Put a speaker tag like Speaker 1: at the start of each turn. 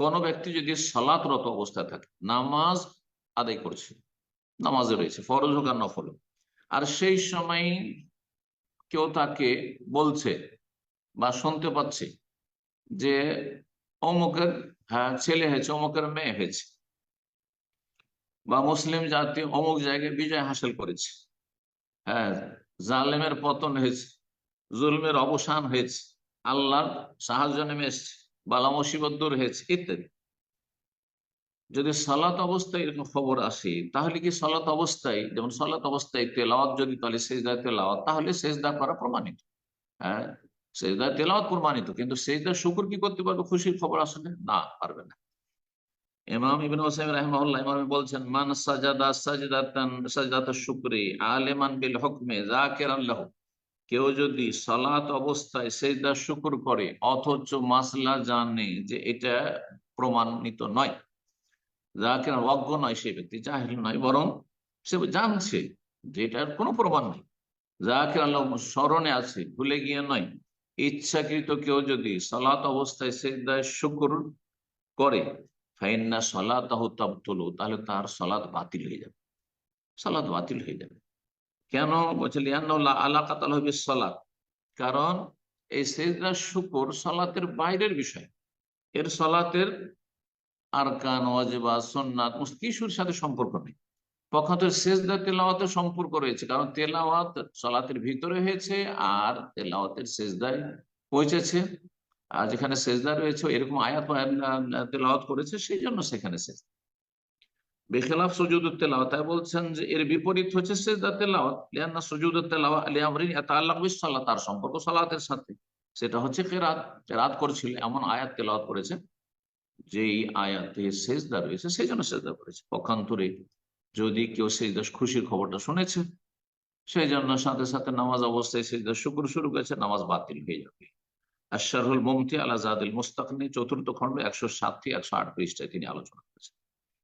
Speaker 1: কোন ব্যক্তি যদি সালাতরত অবস্থায় থাকে, নামাজ আদায় করছে, নামাজে রয়েছে, ফরজ হোক আর নফল আর সেই সময় কেউ তাকে বলছে বা শুনতে পাচ্ছে যে অমুকের হ্যাঁ ছেলে হয়েছে, অমুকের মেয়ে হয়েছে বা মুসলিম জাতি অমুক জায়গায় বিজয় হাসিল করেছে হ্যাঁ জালেমের পতন হয়েছে, জুলমের অবসান হয়েছে, আল্লাহর সাহায্য নেমে এসছে। বালা মুসিবত দূর হয়েছে, ইত্যাদি। যদি সালাত অবস্থায় এরকম খবর আসে, তাহলে কি সালাত অবস্থায়, যেমন সালাত অবস্থায় তেলাওয়াত যদি তাহলে সেজদায় তেলাওয়াত, তাহলে সেজদা করা প্রমাণিত। হ্যাঁ সেজদায় তেলাওয়াত প্রমাণিত, কিন্তু সেজদা শুকুর কি করতে পারবে? খুশির খবর আসলে না? পারবে না। ইমাম ইবিন হোসেন রাহিমাহুল্লাহ ইমাম বলছেন, মান সাজাদা সাজদাতান সাজদাত শুকরি আলেমান বিল হুকমে যাকিরান লাহু। কেউ যদি সালাত অবস্থায় সেজদা শুকুর করে, অথচ মাসলা জানে যে এটা প্রমাণিত নয়, যা যাকে অজ্ঞ নয় সে ব্যক্তি, জাহিল নয়, বরং সে জানছে যে এটার কোনো প্রমাণ নেই। যাকে আল্লাহ স্মরণে আছে, ভুলে গিয়ে নয়। ইচ্ছাকৃত কেউ যদি সালাত অবস্থায় সেজদায় শুকুর করে, ফাইন্না সলাত তাহলে তার সলাৎ বাতিল হয়ে যাবে। সলাৎ বাতিল হয়ে যাবে। কেন বলছে হবে কারণ এই সেজদা শুকুর সলাতের বাইরের বিষয়। এর সলাতের আরকান, ওয়াজিবা সন্ন্যাত কিছুর সাথে সম্পর্ক নেই। পক্ষান্ত সেজদা তেলাওয়াতের সম্পর্ক রয়েছে, কারণ তেলাওয়াত সলাতের ভিতরে হয়েছে আর তেলাওয়াতের সেজদায় পৌঁছেছে। আর যেখানে সেজদা রয়েছে, এরকম আয়াত তেলাওয়াত করেছে সেই জন্য সেখানে সেজদা বেখেলাফ সজুদুত তেলাওয়াত, তাই বলছেন যে এর বিপরীত হচ্ছে সেজদা তেলাওয়াত লিয়ান্না সজুদুত তেলাওয়াত আলী আমরিন তাআল্লাক বিস সালাত তার সম্পর্ক সালাতের সাথে। সেটা হচ্ছে কেরাত কেরাত করেছিল, এমন আয়াত তেলাওয়াত করেছে, যেই আয়াতে সেজদা রয়েছে সেই জন্য সেজদা করেছে। পক্ষান্তরে যদি কেউ সেজদা, খুশির খবরটা শুনেছে সেই জন্য সাথে সাথে নামাজ অবস্থায় সেজদা শুক্র শুরু করেছে, নামাজ বাতিল হয়ে যাবে। আশারুল মমতি আলা জাদিল মুস্তাকনি, চতুর্থ খণ্ড একশো সাত থেকে একশো আট পৃষ্ঠায় তিনি আলোচনা